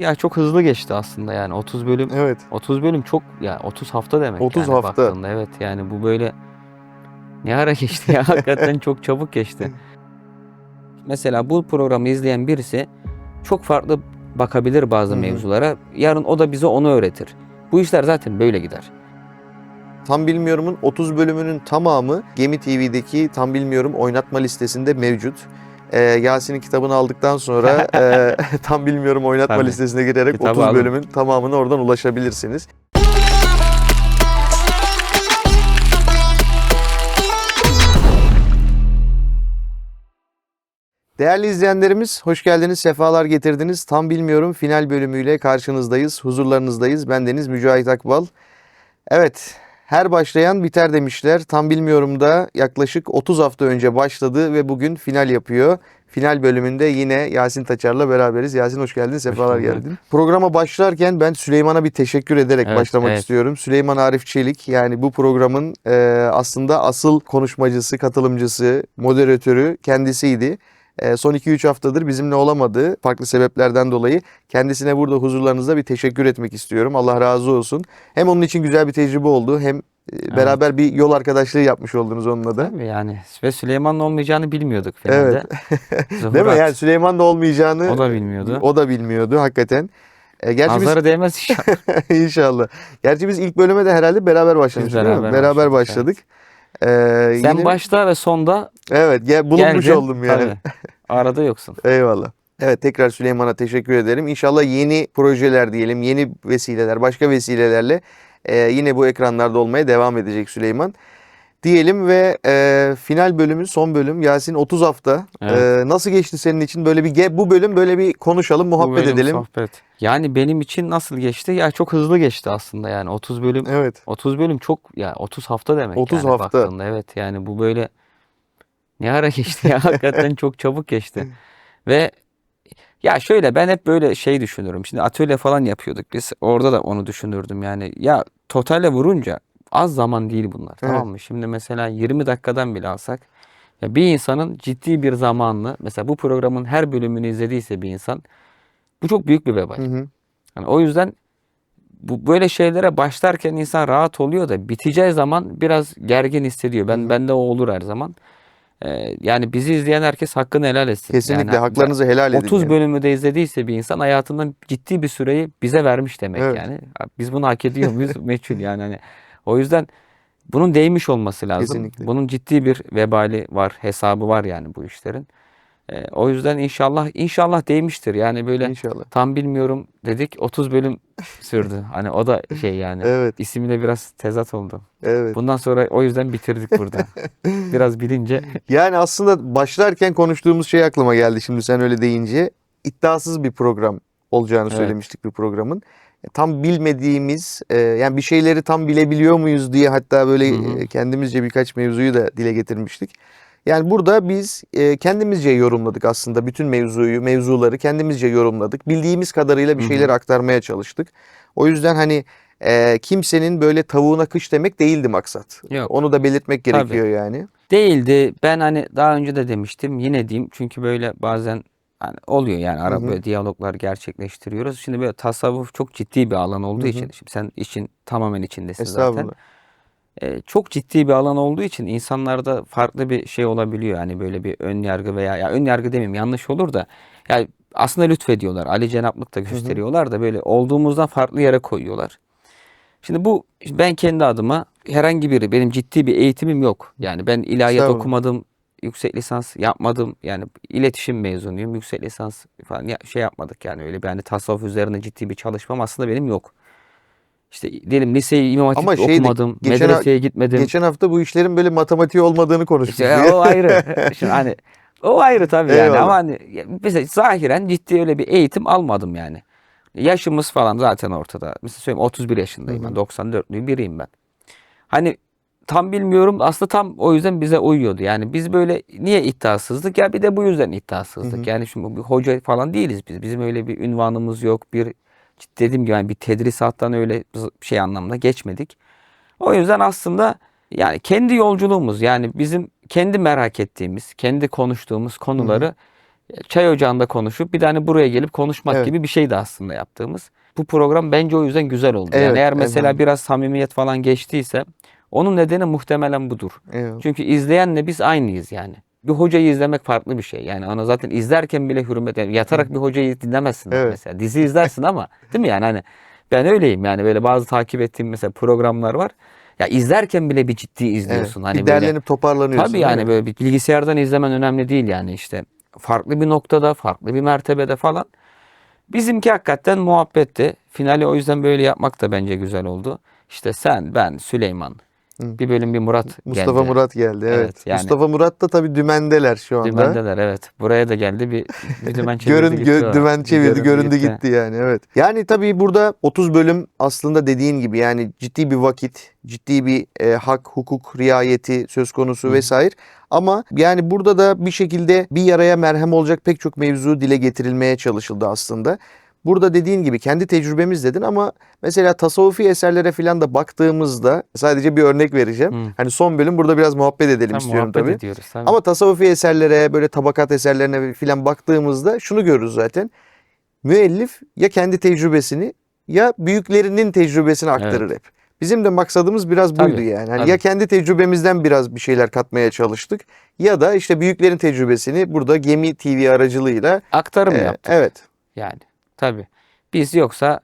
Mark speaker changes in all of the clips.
Speaker 1: Ya çok hızlı geçti aslında yani 30 bölüm.
Speaker 2: Evet.
Speaker 1: 30 bölüm çok ya 30 hafta demek
Speaker 2: 30
Speaker 1: yani
Speaker 2: hafta.
Speaker 1: baktığında. Evet yani bu böyle ne ara geçti ya hakikaten çok çabuk geçti. Mesela bu programı izleyen birisi çok farklı bakabilir bazı
Speaker 2: Hı hı.
Speaker 1: mevzulara. Yarın o da bize onu öğretir. Bu işler zaten böyle gider.
Speaker 2: Tam Bilmiyorum'un 30 bölümünün tamamı Gemi TV'deki Tam Bilmiyorum oynatma listesinde mevcut. Ee, Yasin'in kitabını aldıktan sonra e, Tam Bilmiyorum oynatma
Speaker 1: Tabii.
Speaker 2: listesine girerek
Speaker 1: Kitabı
Speaker 2: 30
Speaker 1: alın.
Speaker 2: bölümün tamamına oradan ulaşabilirsiniz. Değerli izleyenlerimiz hoş geldiniz, sefalar getirdiniz. Tam Bilmiyorum final bölümüyle karşınızdayız, huzurlarınızdayız. Ben Deniz Mücahit Akbal. Evet, her başlayan biter demişler. Tam Bilmiyorum da yaklaşık 30 hafta önce başladı ve bugün final yapıyor. Final bölümünde yine Yasin Taçar'la beraberiz. Yasin hoş geldin, sefalar geldin. Programa başlarken ben Süleyman'a bir teşekkür ederek
Speaker 1: Evet,
Speaker 2: başlamak
Speaker 1: evet.
Speaker 2: istiyorum. Süleyman Arif Çelik yani bu programın e, aslında asıl konuşmacısı, katılımcısı, moderatörü kendisiydi. E, son 2-3 haftadır bizimle olamadı farklı sebeplerden dolayı. Kendisine burada huzurlarınızda bir teşekkür etmek istiyorum. Allah razı olsun. Hem onun için güzel bir tecrübe oldu hem e, beraber bir yol arkadaşlığı yapmış oldunuz onunla da.
Speaker 1: Tabii yani ve Süleyman'ın olmayacağını bilmiyorduk
Speaker 2: Evet.
Speaker 1: finalde.
Speaker 2: Değil mi? Yani Süleyman da olmayacağını
Speaker 1: o da bilmiyordu.
Speaker 2: o da bilmiyordu hakikaten. E, gerçi biz
Speaker 1: Nazarı değmez inşallah.
Speaker 2: İnşallah. Gerçi biz ilk bölüme de herhalde beraber başlamıştık değil mi?
Speaker 1: beraber
Speaker 2: Beraber
Speaker 1: başladık,
Speaker 2: başladık. Ee,
Speaker 1: Sen
Speaker 2: yine-
Speaker 1: başta ve sonda
Speaker 2: Evet, gel, bulunmuş
Speaker 1: geldin.
Speaker 2: oldum yani.
Speaker 1: Tabii. Arada yoksun.
Speaker 2: Eyvallah. Evet tekrar Süleyman'a teşekkür ederim. İnşallah yeni projeler diyelim, yeni vesileler, başka vesilelerle e, yine bu ekranlarda olmaya devam edecek Süleyman. Diyelim ve e, final bölümü, son bölüm Yasin 30 hafta.
Speaker 1: Evet.
Speaker 2: E, nasıl geçti senin için? Böyle bir bu bölüm böyle bir konuşalım,
Speaker 1: Bu
Speaker 2: muhabbet
Speaker 1: bölüm
Speaker 2: edelim.
Speaker 1: Sohbet. Yani benim için nasıl geçti? Ya çok hızlı geçti aslında yani 30 bölüm.
Speaker 2: Evet.
Speaker 1: 30 bölüm çok ya 30 hafta demek
Speaker 2: 30
Speaker 1: yani
Speaker 2: hafta.
Speaker 1: baktığında. Evet yani bu böyle ne ara geçti ya hakikaten çok çabuk geçti. Ve ya şöyle ben hep böyle şey düşünürüm. Şimdi atölye falan yapıyorduk biz. Orada da onu düşünürdüm yani. Ya totale vurunca az zaman değil bunlar tamam mı? Şimdi mesela 20 dakikadan bile alsak ya bir insanın ciddi bir zamanını mesela bu programın her bölümünü izlediyse bir insan bu çok büyük bir vebal.
Speaker 2: Hı hı.
Speaker 1: Yani o yüzden bu böyle şeylere başlarken insan rahat oluyor da biteceği zaman biraz gergin hissediyor. Ben bende o olur her zaman. Ee, yani bizi izleyen herkes hakkını helal etsin.
Speaker 2: Kesinlikle
Speaker 1: Yani
Speaker 2: haklarınızı helal edin.
Speaker 1: 30
Speaker 2: yani.
Speaker 1: bölümü de izlediyse bir insan hayatından ciddi bir süreyi bize vermiş demek
Speaker 2: Evet.
Speaker 1: yani. Biz bunu hak ediyor muyuz? Meçhul yani hani. O yüzden bunun değmiş olması lazım.
Speaker 2: Kesinlikle.
Speaker 1: Bunun ciddi bir vebali var, hesabı var yani bu işlerin. Ee, o yüzden inşallah inşallah değmiştir. Yani böyle
Speaker 2: İnşallah.
Speaker 1: tam bilmiyorum dedik 30 bölüm sürdü. Hani o da şey yani.
Speaker 2: Evet,
Speaker 1: İsimle biraz tezat oldu.
Speaker 2: evet.
Speaker 1: Bundan sonra o yüzden bitirdik burada. Biraz bilince
Speaker 2: Yani aslında başlarken konuştuğumuz şey aklıma geldi şimdi sen öyle deyince. iddiasız bir program olacağını
Speaker 1: Evet.
Speaker 2: söylemiştik bir programın. E, Tam bilmediğimiz, e, yani bir şeyleri tam bilebiliyor muyuz diye hatta böyle
Speaker 1: Hı hı.
Speaker 2: e, kendimizce birkaç mevzuyu da dile getirmiştik. Yani burada biz e, kendimizce yorumladık aslında bütün mevzuyu, mevzuları kendimizce yorumladık. Bildiğimiz kadarıyla bir
Speaker 1: Hı hı.
Speaker 2: şeyler aktarmaya çalıştık. O yüzden hani e, kimsenin böyle tavuğuna kış demek değildi maksat.
Speaker 1: Yok.
Speaker 2: Onu da belirtmek
Speaker 1: Tabii.
Speaker 2: gerekiyor yani.
Speaker 1: değildi. Ben hani daha önce de demiştim. Yine diyeyim. Çünkü böyle bazen hani oluyor yani ara
Speaker 2: Hı hı.
Speaker 1: diyaloglar gerçekleştiriyoruz. Şimdi böyle tasavvuf çok ciddi bir alan olduğu
Speaker 2: Hı hı.
Speaker 1: için şimdi sen işin tamamen içindesin zaten. Ee, çok ciddi bir alan olduğu için insanlarda farklı bir şey olabiliyor. Yani böyle bir ön yargı veya ya ön yargı demeyeyim yanlış olur da ya aslında lütfediyorlar. Ali Cenaplık da gösteriyorlar da böyle olduğumuzdan farklı yere koyuyorlar. Şimdi bu ben kendi adıma herhangi biri benim ciddi bir eğitimim yok. Yani ben ilahiyat okumadım, yüksek lisans yapmadım. Yani iletişim mezunuyum. Yüksek lisans falan ya, şey yapmadık yani öyle bir hani tasavvuf üzerine ciddi bir çalışmam aslında benim yok. İşte diyelim liseyi İmam Hatip
Speaker 2: Ama şeydi,
Speaker 1: okumadım,
Speaker 2: geçen-
Speaker 1: medreseye gitmedim.
Speaker 2: Geçen hafta bu işlerin böyle matematiği olmadığını konuştuk.
Speaker 1: İşte o ayrı. Şimdi hani o ayrı tabii yani
Speaker 2: Eyvallah.
Speaker 1: ama hani mesela zahiren ciddi öyle bir eğitim almadım yani. Yaşımız falan zaten ortada. Mesela söyleyeyim 31 yaşındayım ben. 94'lüyüm biriyim ben. Hani tam bilmiyorum aslında tam o yüzden bize uyuyordu. Yani biz böyle niye iddiasızdık? Ya bir de bu yüzden iddiasızdık. Yani şimdi bir hoca falan değiliz biz. Bizim öyle bir ünvanımız yok. Bir dediğim gibi yani bir tedrisattan öyle şey anlamda geçmedik. O yüzden aslında yani kendi yolculuğumuz yani bizim kendi merak ettiğimiz, kendi konuştuğumuz konuları çay ocağında konuşup bir tane buraya gelip konuşmak
Speaker 2: Evet.
Speaker 1: gibi bir şeydi aslında yaptığımız. Bu program bence o yüzden güzel oldu.
Speaker 2: Evet,
Speaker 1: yani eğer mesela
Speaker 2: evet.
Speaker 1: biraz samimiyet falan geçtiyse onun nedeni muhtemelen budur.
Speaker 2: Eyvallah.
Speaker 1: Çünkü izleyenle biz aynıyız yani. Bir hocayı izlemek farklı bir şey. Yani ona zaten izlerken bile hürmet yani yatarak bir hocayı dinlemezsin
Speaker 2: Evet.
Speaker 1: mesela. Dizi izlersin ama değil mi yani hani ben öyleyim yani böyle bazı takip ettiğim mesela programlar var. Ya izlerken bile bir ciddi
Speaker 2: Evet.
Speaker 1: izliyorsun. Hani
Speaker 2: bir
Speaker 1: böyle
Speaker 2: derlenip toparlanıyorsun.
Speaker 1: Tabii yani böyle bir bilgisayardan izlemen önemli değil yani işte. Farklı bir noktada, farklı bir mertebede falan. Bizimki hakikaten muhabbetti. Finali o yüzden böyle yapmak da bence güzel oldu. İşte sen, ben, Süleyman.
Speaker 2: Hı.
Speaker 1: Bir bölüm bir Murat
Speaker 2: Mustafa
Speaker 1: geldi.
Speaker 2: Murat geldi. Evet.
Speaker 1: Evet, yani-
Speaker 2: Mustafa Murat da tabii dümendeler şu anda.
Speaker 1: Dümendeler evet. Buraya da geldi bir, bir dümen çevirdi
Speaker 2: Görün,
Speaker 1: gitti.
Speaker 2: gö- dümen
Speaker 1: Bir
Speaker 2: çevirdi, göründü gitti yani evet. Yani tabii burada 30 bölüm aslında dediğin gibi yani ciddi bir vakit, ciddi bir e, hak, hukuk riayeti söz konusu
Speaker 1: Hı.
Speaker 2: vesaire. Ama yani burada da bir şekilde bir yaraya merhem olacak pek çok mevzu dile getirilmeye çalışıldı aslında. Burada dediğin gibi kendi tecrübemiz dedin ama mesela tasavvufi eserlere falan da baktığımızda sadece bir örnek vereceğim.
Speaker 1: Hı.
Speaker 2: Hani son bölüm burada biraz muhabbet edelim
Speaker 1: Tam
Speaker 2: istiyorum
Speaker 1: muhabbet
Speaker 2: tabii.
Speaker 1: ediyoruz. Tabii.
Speaker 2: Ama tasavvufi eserlere böyle tabakat eserlerine filan baktığımızda şunu görürüz zaten. Müellif ya kendi tecrübesini ya büyüklerinin tecrübesini aktarır hep. Bizim de maksadımız biraz buydu
Speaker 1: Tabii,
Speaker 2: yani. Hani
Speaker 1: tabii.
Speaker 2: ya kendi tecrübemizden biraz bir şeyler katmaya çalıştık ya da işte büyüklerin tecrübesini burada Gemi TV aracılığıyla
Speaker 1: Aktarım
Speaker 2: e,
Speaker 1: yaptık.
Speaker 2: evet.
Speaker 1: Yani tabii. Biz yoksa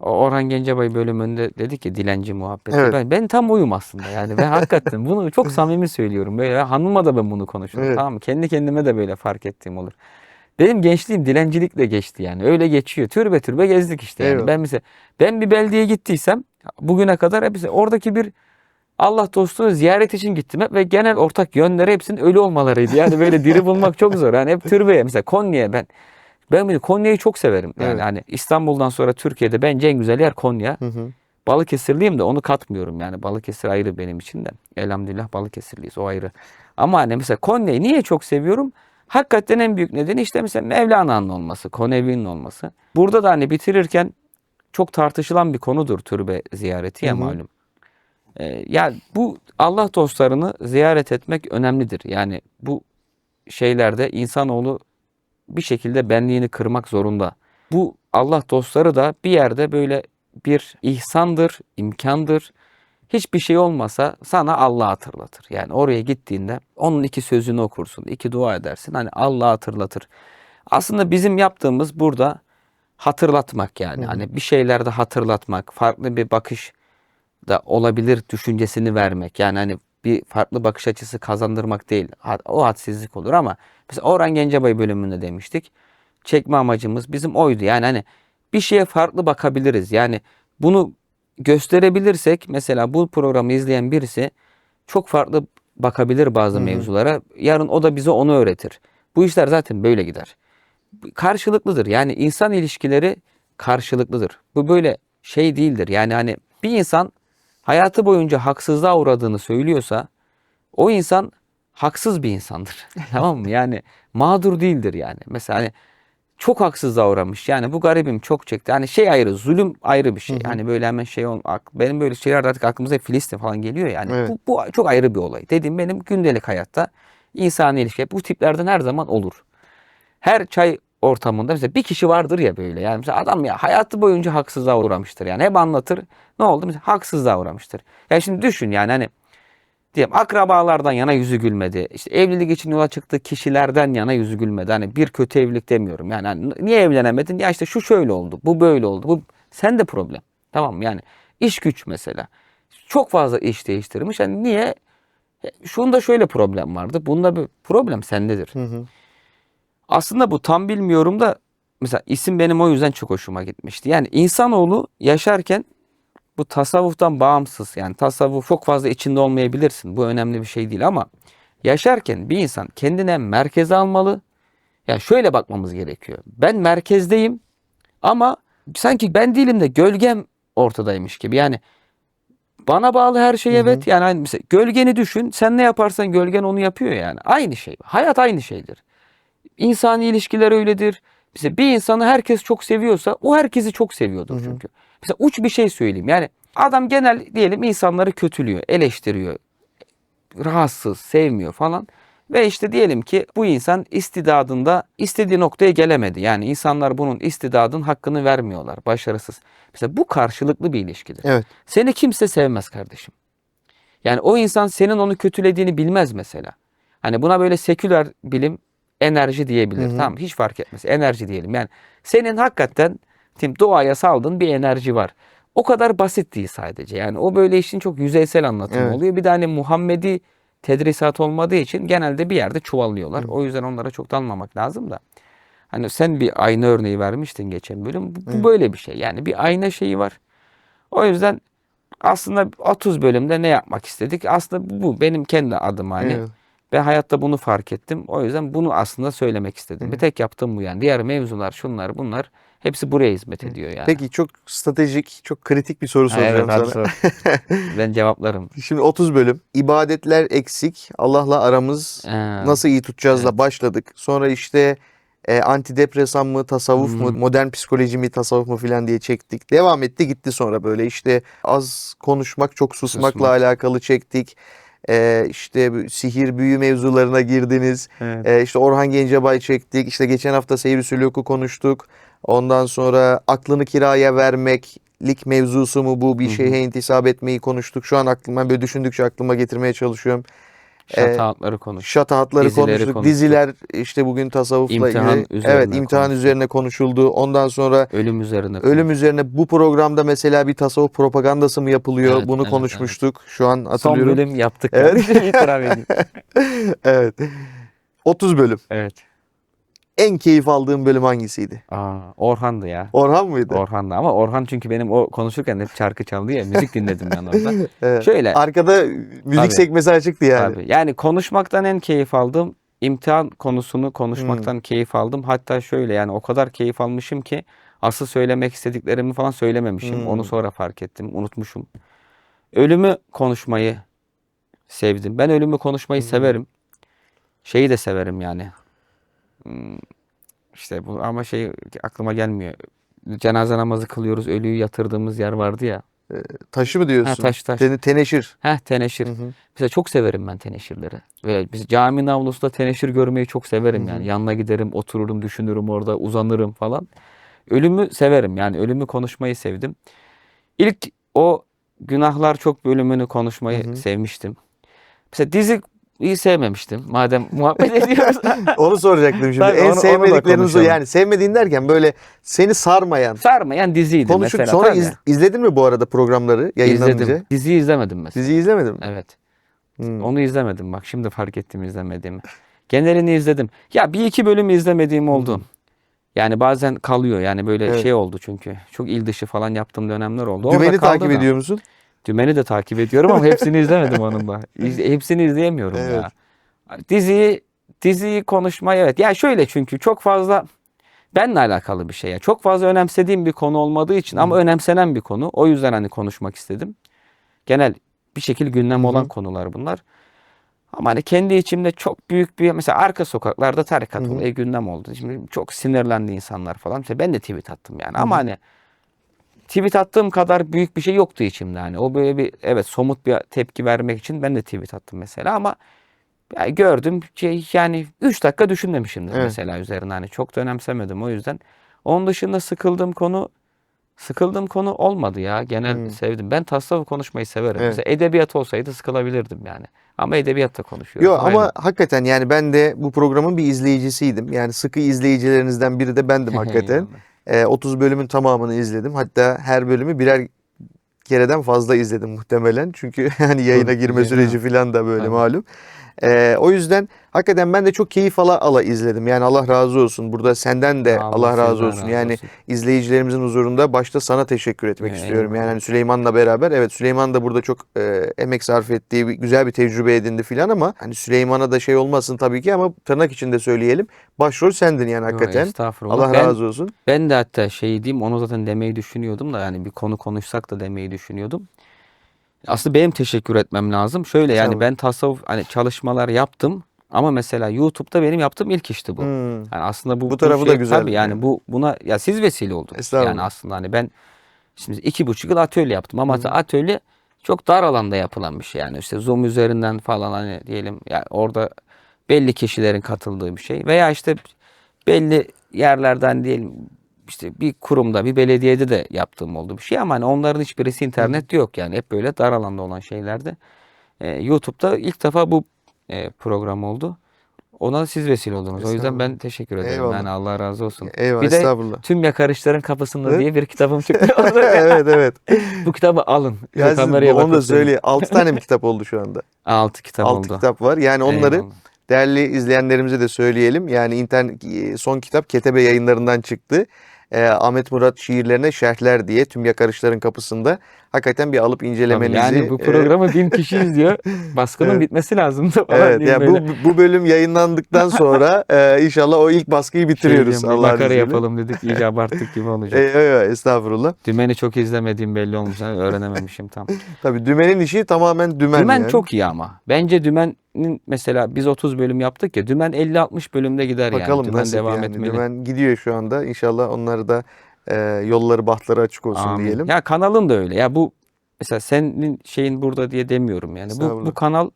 Speaker 1: o Orhan Gencebay bölümünde dedi ki dilenci muhabbeti.
Speaker 2: Evet.
Speaker 1: Ben, ben tam oyum aslında yani. Ben hakikaten bunu çok samimi söylüyorum. Böyle hanıma da ben bunu konuşuyorum.
Speaker 2: Evet.
Speaker 1: Tamam mı? Kendi kendime de böyle fark ettiğim olur. Benim gençliğim dilencilikle geçti yani. Öyle geçiyor. Türbe türbe gezdik işte. Yani. Ben mesela ben bir beldeye gittiysem bugüne kadar hepsi oradaki bir Allah dostunu ziyaret için gittim hep ve genel ortak yönleri hepsinin ölü olmalarıydı. Yani böyle diri bulmak çok zor. Yani hep türbeye mesela Konya'ya ben ben böyle Konya'yı çok severim. Yani
Speaker 2: Evet.
Speaker 1: hani İstanbul'dan sonra Türkiye'de bence en güzel yer Konya.
Speaker 2: Hı hı.
Speaker 1: Balıkesirliyim de onu katmıyorum yani. Balıkesir ayrı benim için de. Elhamdülillah Balıkesirliyiz o ayrı. Ama hani mesela Konya'yı niye çok seviyorum? Hakikaten en büyük nedeni işte mesela Mevlana'nın olması, Konevi'nin olması. Burada da hani bitirirken çok tartışılan bir konudur türbe ziyareti ya
Speaker 2: Hı hı.
Speaker 1: malum. Ee, ya bu Allah dostlarını ziyaret etmek önemlidir. Yani bu şeylerde insanoğlu bir şekilde benliğini kırmak zorunda. Bu Allah dostları da bir yerde böyle bir ihsandır, imkandır. Hiçbir şey olmasa sana Allah hatırlatır. Yani oraya gittiğinde onun iki sözünü okursun, iki dua edersin. Hani Allah hatırlatır. Aslında bizim yaptığımız burada hatırlatmak yani.
Speaker 2: Hı.
Speaker 1: Hani bir şeylerde hatırlatmak, farklı bir bakış da olabilir düşüncesini vermek. Yani hani bir farklı bakış açısı kazandırmak değil. O hadsizlik olur ama mesela Orhan Gencebay bölümünde demiştik. Çekme amacımız bizim oydu. Yani hani bir şeye farklı bakabiliriz. Yani bunu gösterebilirsek mesela bu programı izleyen birisi çok farklı bakabilir bazı
Speaker 2: Hı hı.
Speaker 1: mevzulara. Yarın o da bize onu öğretir. Bu işler zaten böyle gider. Karşılıklıdır. Yani insan ilişkileri karşılıklıdır. Bu böyle şey değildir. Yani hani bir insan hayatı boyunca haksızlığa uğradığını söylüyorsa o insan haksız bir insandır. tamam mı? Yani mağdur değildir yani. Mesela hani çok haksızlığa uğramış. Yani bu garibim çok çekti. Hani şey ayrı, zulüm ayrı bir şey.
Speaker 2: Hı hı.
Speaker 1: Hani böyle hemen şey ol, benim böyle şeyler artık aklımıza hep Filistin falan geliyor yani.
Speaker 2: Evet.
Speaker 1: Bu, bu çok ayrı bir olay. Dediğim benim gündelik hayatta insani ilişki bu tiplerden her zaman olur. Her çay ortamında mesela bir kişi vardır ya böyle. Yani mesela adam ya hayatı boyunca haksızlığa uğramıştır. Yani hep anlatır. Ne oldu? Mesela haksızlığa uğramıştır. Ya şimdi düşün yani hani diyelim akrabalardan yana yüzü gülmedi. İşte evlilik için yola çıktığı kişilerden yana yüzü gülmedi. Hani bir kötü evlilik demiyorum. Yani hani niye evlenemedin? Ya işte şu şöyle oldu. Bu böyle oldu. Bu sen de problem. Tamam mı? Yani iş güç mesela. Çok fazla iş değiştirmiş. Hani niye? Şunda şöyle problem vardı. Bunda bir problem sendedir.
Speaker 2: Hı hı.
Speaker 1: Aslında bu tam bilmiyorum da mesela isim benim o yüzden çok hoşuma gitmişti. Yani insanoğlu yaşarken bu tasavvuftan bağımsız yani tasavvuf çok fazla içinde olmayabilirsin. Bu önemli bir şey değil ama yaşarken bir insan kendine merkeze almalı. Ya şöyle bakmamız gerekiyor. Ben merkezdeyim ama sanki ben değilim de gölgem ortadaymış gibi. Yani bana bağlı her şey
Speaker 2: Hı hı.
Speaker 1: evet. Yani mesela gölgeni düşün. Sen ne yaparsan gölgen onu yapıyor yani. Aynı şey. Hayat aynı şeydir. İnsani ilişkiler öyledir. Mesela bir insanı herkes çok seviyorsa o herkesi çok seviyordur
Speaker 2: Hı hı.
Speaker 1: çünkü. Mesela uç bir şey söyleyeyim. Yani adam genel diyelim insanları kötülüyor, eleştiriyor. Rahatsız, sevmiyor falan. Ve işte diyelim ki bu insan istidadında istediği noktaya gelemedi. Yani insanlar bunun istidadın hakkını vermiyorlar. Başarısız. Mesela bu karşılıklı bir ilişkidir.
Speaker 2: Evet.
Speaker 1: Seni kimse sevmez kardeşim. Yani o insan senin onu kötülediğini bilmez mesela. Hani buna böyle seküler bilim enerji diyebilir.
Speaker 2: Hı hı.
Speaker 1: Tamam hiç fark etmez. Enerji diyelim. Yani senin hakikaten tim doğaya saldığın bir enerji var. O kadar basit değil sadece. Yani o böyle işin çok yüzeysel anlatımı
Speaker 2: Evet.
Speaker 1: oluyor. Bir de hani Muhammedi tedrisat olmadığı için genelde bir yerde çuvallıyorlar.
Speaker 2: Hı.
Speaker 1: O yüzden onlara çok dalmamak lazım da. Hani sen bir ayna örneği vermiştin geçen bölüm. Bu, bu böyle bir şey. Yani bir ayna şeyi var. O yüzden aslında 30 bölümde ne yapmak istedik? Aslında bu benim kendi adım hani.
Speaker 2: Evet.
Speaker 1: Ben hayatta bunu fark ettim. O yüzden bunu aslında söylemek istedim.
Speaker 2: Hı.
Speaker 1: Bir tek yaptığım bu yani. Diğer mevzular şunlar bunlar hepsi buraya hizmet ediyor yani.
Speaker 2: Peki çok stratejik, çok kritik bir soru soracağım
Speaker 1: evet,
Speaker 2: sana.
Speaker 1: sor. ben cevaplarım.
Speaker 2: Şimdi 30 bölüm. İbadetler eksik. Allah'la aramız
Speaker 1: Ee,
Speaker 2: nasıl iyi tutacağızla
Speaker 1: evet.
Speaker 2: başladık. Sonra işte e, antidepresan mı, tasavvuf mu,
Speaker 1: Hı.
Speaker 2: modern psikoloji mi, tasavvuf mu filan diye çektik. Devam etti gitti sonra böyle işte az konuşmak, çok susmakla
Speaker 1: Susmak.
Speaker 2: alakalı çektik. E, işte sihir, büyü mevzularına girdiniz.
Speaker 1: Evet.
Speaker 2: E, işte Orhan Gencebay çektik. İşte geçen hafta seyir sülûku konuştuk. Ondan sonra aklını kiraya vermeklik mevzusu mu bu bir şeye intisap etmeyi konuştuk. Şu an aklıma böyle düşündükçe aklıma getirmeye çalışıyorum.
Speaker 1: Şataatları konuş.
Speaker 2: Şatahatları
Speaker 1: Dizileri
Speaker 2: konuştuk.
Speaker 1: konuştuk.
Speaker 2: Diziler işte bugün tasavvufla
Speaker 1: İmtihan
Speaker 2: ilgili.
Speaker 1: üzerine
Speaker 2: Evet imtihan
Speaker 1: konuştuk.
Speaker 2: üzerine konuşuldu. Ondan sonra
Speaker 1: Ölüm üzerine
Speaker 2: ölüm üzerine bu programda mesela bir tasavvuf propagandası mı yapılıyor?
Speaker 1: Evet,
Speaker 2: Bunu
Speaker 1: evet,
Speaker 2: konuşmuştuk. Şu an
Speaker 1: Son
Speaker 2: hatırlıyorum.
Speaker 1: bölüm yaptık.
Speaker 2: Evet. evet. 30 bölüm.
Speaker 1: Evet.
Speaker 2: En keyif aldığım bölüm hangisiydi?
Speaker 1: Aa, Orhan'dı ya.
Speaker 2: Orhan mıydı?
Speaker 1: Orhan'dı ama Orhan çünkü benim o konuşurken hep şarkı çaldı ya müzik dinledim ben orada.
Speaker 2: Evet.
Speaker 1: Şöyle
Speaker 2: Arkada müzik
Speaker 1: Tabii.
Speaker 2: sekmesi açıktı yani.
Speaker 1: Tabii. Yani konuşmaktan en keyif aldım. İmtihan konusunu konuşmaktan
Speaker 2: Hmm.
Speaker 1: keyif aldım. Hatta şöyle yani o kadar keyif almışım ki asıl söylemek istediklerimi falan söylememişim.
Speaker 2: Hmm.
Speaker 1: Onu sonra fark ettim. Unutmuşum. Ölümü konuşmayı sevdim. Ben ölümü konuşmayı
Speaker 2: Hmm.
Speaker 1: severim. Şeyi de severim yani. Hmm, İşte bu ama şey aklıma gelmiyor. Cenaze namazı kılıyoruz. Ölüyü yatırdığımız yer vardı ya.
Speaker 2: Taşı mı diyorsun?
Speaker 1: Ha, taş taş.
Speaker 2: Tene- teneşir.
Speaker 1: Heh teneşir.
Speaker 2: Hı hı.
Speaker 1: Mesela çok severim ben teneşirleri. Ve biz caminin avlusunda teneşir görmeyi çok severim
Speaker 2: Hı hı.
Speaker 1: yani. Yanına giderim, otururum, düşünürüm orada, uzanırım falan. Ölümü severim yani ölümü konuşmayı sevdim. İlk o günahlar çok bölümünü konuşmayı
Speaker 2: Hı hı.
Speaker 1: sevmiştim. Mesela dizi iyi sevmemiştim. Madem muhabbet ediyoruz.
Speaker 2: Onu soracaktım şimdi.
Speaker 1: Tabii,
Speaker 2: en
Speaker 1: onu- onu
Speaker 2: sevmedikleriniz o.
Speaker 1: konuşalım.
Speaker 2: Yani sevmediğin derken böyle seni sarmayan.
Speaker 1: Sarmayan diziydi
Speaker 2: Konuşup
Speaker 1: mesela.
Speaker 2: sonra iz- izledin mi bu arada programları yayınlanınca?
Speaker 1: İzledim. Diziyi izlemedim mesela.
Speaker 2: Diziyi izlemedin mi?
Speaker 1: Evet.
Speaker 2: Hmm.
Speaker 1: Onu izlemedim bak şimdi fark ettim izlemediğimi. Genelini izledim. Ya bir iki bölüm izlemediğim oldu. Yani bazen kalıyor yani böyle
Speaker 2: Evet.
Speaker 1: şey oldu çünkü. Çok il dışı falan yaptığım dönemler oldu.
Speaker 2: Dümeni takip
Speaker 1: da.
Speaker 2: ediyor musun?
Speaker 1: Dümeni de takip ediyorum ama hepsini izlemedim onun da. Hepsini izleyemiyorum
Speaker 2: Evet.
Speaker 1: ya. Diziyi diziyi konuşmayı evet. Ya şöyle çünkü çok fazla benle alakalı bir şey ya. Çok fazla önemsediğim bir konu olmadığı için ama önemsenen bir konu. O yüzden hani konuşmak istedim. Genel bir şekilde gündem
Speaker 2: Hı hı.
Speaker 1: olan konular bunlar. Ama hani kendi içimde çok büyük bir mesela arka sokaklarda tarikat
Speaker 2: Hı hı.
Speaker 1: olayı gündem oldu. Şimdi çok sinirlendi insanlar falan. Mesela ben de tweet attım yani.
Speaker 2: Hı
Speaker 1: Ama
Speaker 2: hı.
Speaker 1: hani tweet attığım kadar büyük bir şey yoktu içimde hani. O böyle bir evet somut bir tepki vermek için ben de tweet attım mesela ama yani gördüm şey yani 3 dakika düşünmemişimdir
Speaker 2: Evet.
Speaker 1: mesela üzerine hani çok da önemsemedim o yüzden. Onun dışında sıkıldığım konu sıkıldığım konu olmadı ya. Genel
Speaker 2: Hmm.
Speaker 1: sevdim. Ben tasavvuf konuşmayı severim.
Speaker 2: Evet.
Speaker 1: Mesela edebiyat olsaydı sıkılabilirdim yani. Ama edebiyatta konuşuyoruz.
Speaker 2: Yok ama
Speaker 1: Aynen.
Speaker 2: hakikaten yani ben de bu programın bir izleyicisiydim. Yani sıkı izleyicilerinizden biri de bendim hakikaten.
Speaker 1: Eyvallah.
Speaker 2: Ee, 30 bölümün tamamını izledim. Hatta her bölümü birer kereden fazla izledim muhtemelen. Çünkü hani yayına girme süreci falan da böyle malum. Ee, o yüzden hakikaten ben de çok keyif ala ala izledim. Yani Allah razı olsun. Burada senden de
Speaker 1: Allah
Speaker 2: Allah razı olsun.
Speaker 1: razı
Speaker 2: Yani
Speaker 1: olsun.
Speaker 2: izleyicilerimizin huzurunda başta sana teşekkür etmek
Speaker 1: Eyvallah.
Speaker 2: istiyorum. Yani hani Süleyman'la beraber evet Süleyman da burada çok e, emek sarf ettiği bir, güzel bir tecrübe edindi filan ama hani Süleyman'a da şey olmasın tabii ki ama tırnak içinde söyleyelim. Başrol sendin yani hakikaten.
Speaker 1: estağfurullah.
Speaker 2: Allah
Speaker 1: ben,
Speaker 2: razı olsun.
Speaker 1: Ben de hatta şey diyeyim onu zaten demeyi düşünüyordum da yani bir konu konuşsak da demeyi düşünüyordum. Aslında benim teşekkür etmem lazım. Şöyle yani
Speaker 2: Tabii.
Speaker 1: ben tasavvuf hani çalışmalar yaptım ama mesela YouTube'da benim yaptığım ilk işti bu.
Speaker 2: Hmm.
Speaker 1: Yani aslında bu
Speaker 2: Bu tarafı da güzel
Speaker 1: Tabii yani
Speaker 2: yani.
Speaker 1: bu buna ya siz vesile oldunuz.
Speaker 2: Estağfurullah.
Speaker 1: Yani aslında hani ben şimdi iki buçuk yıl atölye yaptım ama
Speaker 2: hı.
Speaker 1: atölye çok dar alanda yapılan bir şey yani işte Zoom üzerinden falan hani diyelim ya orada belli kişilerin katıldığı bir şey veya işte belli yerlerden diyelim işte bir kurumda bir belediyede de yaptığım oldu bir şey ama hani onların hiçbirisi internette yok yani hep böyle dar alanda olan şeylerdi. Ee, YouTube'da ilk defa bu e, program oldu. Ona da siz vesile oldunuz. O yüzden ben teşekkür ederim.
Speaker 2: Eyvallah.
Speaker 1: Yani Allah razı olsun.
Speaker 2: Eyvallah
Speaker 1: Bir de
Speaker 2: estağfurullah.
Speaker 1: Tüm Yakarışların Kapısında
Speaker 2: Evet.
Speaker 1: diye bir kitabım çıktı.
Speaker 2: evet evet.
Speaker 1: bu kitabı alın.
Speaker 2: Ya siz,
Speaker 1: Kameraya
Speaker 2: onu da
Speaker 1: bakıp
Speaker 2: söyleyeyim. 6 tane mi kitap oldu şu anda?
Speaker 1: 6 kitap
Speaker 2: 6
Speaker 1: oldu.
Speaker 2: kitap var. Yani onları
Speaker 1: Eyvallah.
Speaker 2: değerli izleyenlerimize de söyleyelim. Yani internet son kitap Ketebe yayınlarından çıktı. Ee, Ahmet Murat şiirlerine şerhler diye tüm yakarışların kapısında hakikaten bir alıp incelemenizi.
Speaker 1: yani bu
Speaker 2: e,
Speaker 1: programı bin kişi izliyor. Baskının
Speaker 2: Evet.
Speaker 1: bitmesi lazım da falan
Speaker 2: Evet, yani
Speaker 1: böyle
Speaker 2: bu bu bölüm yayınlandıktan sonra e, inşallah o ilk baskıyı
Speaker 1: şey
Speaker 2: bitiriyoruz
Speaker 1: bir
Speaker 2: Allah'ın
Speaker 1: makara
Speaker 2: izniyle.
Speaker 1: yapalım dedik. iyice abarttık gibi olacak.
Speaker 2: E, e, e, estağfurullah.
Speaker 1: Dümeni çok izlemediğim belli olmuş. Öğrenememişim tam.
Speaker 2: Tabii dümenin işi tamamen dümen.
Speaker 1: Dümen
Speaker 2: yani.
Speaker 1: çok iyi ama. Bence Dümen'in mesela biz 30 bölüm yaptık ya. Dümen 50-60 bölümde gider
Speaker 2: Bakalım
Speaker 1: yani. Dümen
Speaker 2: nasıl
Speaker 1: devam
Speaker 2: yani.
Speaker 1: etmeli.
Speaker 2: Dümen gidiyor şu anda. İnşallah onları da e, yolları bahtları açık olsun
Speaker 1: Amin.
Speaker 2: diyelim.
Speaker 1: Ya kanalın da öyle. Ya bu mesela senin şeyin burada diye demiyorum yani. Bu, bu kanal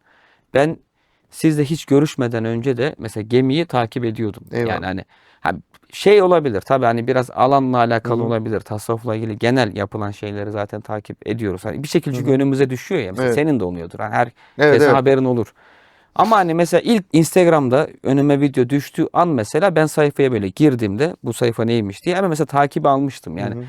Speaker 1: ben sizle hiç görüşmeden önce de mesela gemiyi takip ediyordum.
Speaker 2: Eyvallah.
Speaker 1: Yani hani ha, şey olabilir tabii hani biraz alanla alakalı
Speaker 2: Hı hı.
Speaker 1: olabilir. Tasavvufla ilgili genel yapılan şeyleri zaten takip ediyoruz. Hani bir şekilde
Speaker 2: Hı
Speaker 1: çünkü
Speaker 2: hı.
Speaker 1: önümüze düşüyor ya. Mesela
Speaker 2: Evet.
Speaker 1: senin de oluyordur. Hani her
Speaker 2: Evet, evet.
Speaker 1: haberin olur. Ama hani mesela ilk Instagram'da önüme video düştüğü an mesela ben sayfaya böyle girdiğimde bu sayfa neymiş diye hemen mesela takip almıştım. Yani
Speaker 2: Hı hı.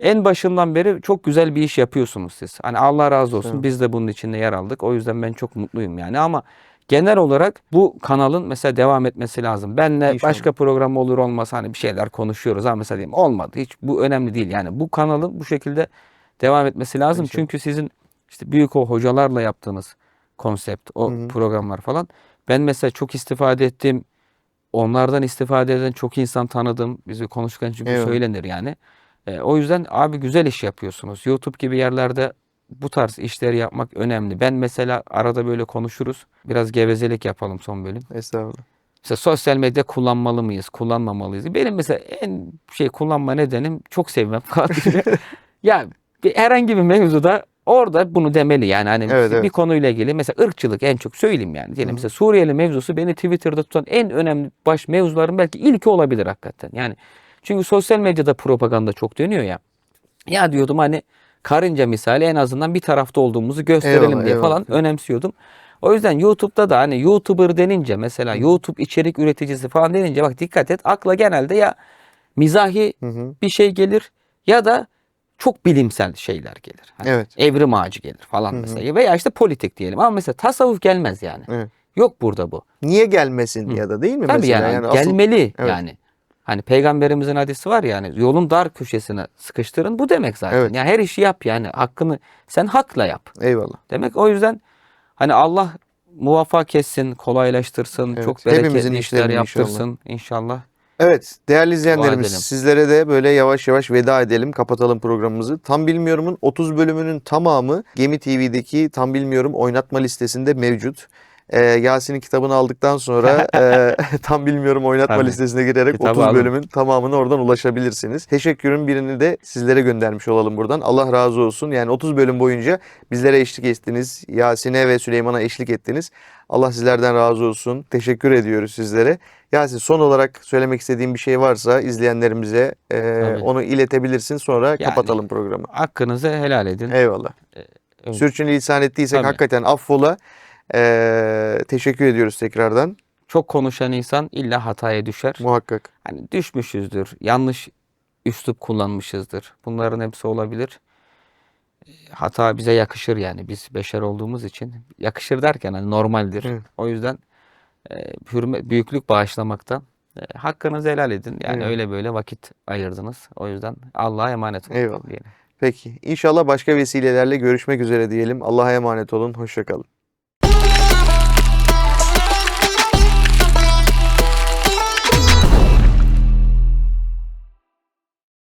Speaker 1: en başından beri çok güzel bir iş yapıyorsunuz siz. Hani Allah razı olsun
Speaker 2: Evet.
Speaker 1: biz de bunun içinde yer aldık. O yüzden ben çok mutluyum yani ama genel olarak bu kanalın mesela devam etmesi lazım. Benle
Speaker 2: İnşallah.
Speaker 1: başka program olur olmaz hani bir şeyler konuşuyoruz ama mesela diyeyim olmadı. Hiç bu önemli değil yani. Bu kanalın bu şekilde devam etmesi lazım.
Speaker 2: İnşallah.
Speaker 1: Çünkü sizin işte büyük o hocalarla yaptığınız konsept, o
Speaker 2: Hı hı.
Speaker 1: programlar falan. Ben mesela çok istifade ettim. Onlardan istifade eden çok insan tanıdım. Bizi konuşurken çünkü
Speaker 2: Eyvallah.
Speaker 1: söylenir yani. E, o yüzden abi güzel iş yapıyorsunuz. YouTube gibi yerlerde bu tarz işleri yapmak önemli. Ben mesela arada böyle konuşuruz. Biraz gevezelik yapalım son bölüm.
Speaker 2: Estağfurullah.
Speaker 1: Mesela sosyal medya kullanmalı mıyız, kullanmamalıyız? Benim mesela en şey kullanma nedenim çok sevmem katili. ya bir, herhangi bir mevzuda orada bunu demeli yani hani
Speaker 2: Evet,
Speaker 1: bir
Speaker 2: evet.
Speaker 1: konuyla ilgili mesela ırkçılık en çok söyleyeyim yani diyelim
Speaker 2: Hı hı.
Speaker 1: mesela Suriyeli mevzusu beni Twitter'da tutan en önemli baş mevzuların belki ilki olabilir hakikaten. Yani çünkü sosyal medyada propaganda çok dönüyor ya. Ya diyordum hani karınca misali en azından bir tarafta olduğumuzu gösterelim
Speaker 2: Eyvallah,
Speaker 1: diye
Speaker 2: eyvallah.
Speaker 1: falan önemsiyordum. O yüzden YouTube'da da hani YouTuber denince mesela YouTube içerik üreticisi falan denince bak dikkat et akla genelde ya mizahi
Speaker 2: Hı hı.
Speaker 1: bir şey gelir ya da çok bilimsel şeyler gelir. Hani
Speaker 2: Evet.
Speaker 1: Evrim ağacı gelir falan
Speaker 2: Hı hı.
Speaker 1: mesela veya işte politik diyelim ama mesela tasavvuf gelmez yani.
Speaker 2: Evet.
Speaker 1: Yok burada bu.
Speaker 2: Niye gelmesin
Speaker 1: Hı.
Speaker 2: ya da değil mi
Speaker 1: Tabii
Speaker 2: mesela?
Speaker 1: yani,
Speaker 2: asıl-
Speaker 1: gelmeli
Speaker 2: Evet.
Speaker 1: yani. Hani peygamberimizin hadisi var ya hani yolun dar köşesine sıkıştırın bu demek zaten.
Speaker 2: Evet.
Speaker 1: Yani her işi yap yani hakkını sen hakla yap.
Speaker 2: Eyvallah.
Speaker 1: Demek o yüzden hani Allah muvaffak etsin, kolaylaştırsın,
Speaker 2: Evet,
Speaker 1: çok
Speaker 2: hepimizin
Speaker 1: bereketli işler
Speaker 2: işlerini inşallah.
Speaker 1: yaptırsın inşallah.
Speaker 2: Evet değerli izleyenlerimiz
Speaker 1: edelim.
Speaker 2: sizlere de böyle yavaş yavaş veda edelim kapatalım programımızı. Tam Bilmiyorum'un 30 bölümünün tamamı Gemi TV'deki Tam Bilmiyorum oynatma listesinde mevcut. Ee, Yasin'in kitabını aldıktan sonra e, Tam Bilmiyorum oynatma
Speaker 1: Tabii.
Speaker 2: listesine girerek
Speaker 1: Kitabı
Speaker 2: 30
Speaker 1: alın.
Speaker 2: bölümün tamamına oradan ulaşabilirsiniz. Teşekkürün birini de sizlere göndermiş olalım buradan. Allah razı olsun. Yani 30 bölüm boyunca bizlere eşlik ettiniz. Yasin'e ve Süleyman'a eşlik ettiniz. Allah sizlerden razı olsun. Teşekkür ediyoruz sizlere. Yasin son olarak söylemek istediğim bir şey varsa izleyenlerimize e,
Speaker 1: Tabii.
Speaker 2: onu iletebilirsin. Sonra
Speaker 1: Yani-
Speaker 2: kapatalım programı.
Speaker 1: Hakkınızı helal edin.
Speaker 2: Eyvallah.
Speaker 1: evet.
Speaker 2: Sürçülisan ettiysek
Speaker 1: Tabii.
Speaker 2: hakikaten affola. E, teşekkür ediyoruz tekrardan.
Speaker 1: Çok konuşan insan illa hataya düşer.
Speaker 2: Muhakkak.
Speaker 1: Hani düşmüşüzdür, yanlış üslup kullanmışızdır. Bunların hepsi olabilir. Hata bize yakışır yani biz beşer olduğumuz için. Yakışır derken hani normaldir.
Speaker 2: Evet.
Speaker 1: O yüzden e, hürmet, büyüklük bağışlamaktan e, hakkınızı helal edin. Yani
Speaker 2: Evet.
Speaker 1: öyle böyle vakit ayırdınız. O yüzden Allah'a emanet olun
Speaker 2: Eyvallah.
Speaker 1: diyelim.
Speaker 2: Peki. İnşallah başka vesilelerle görüşmek üzere diyelim. Allah'a emanet olun. Hoşçakalın.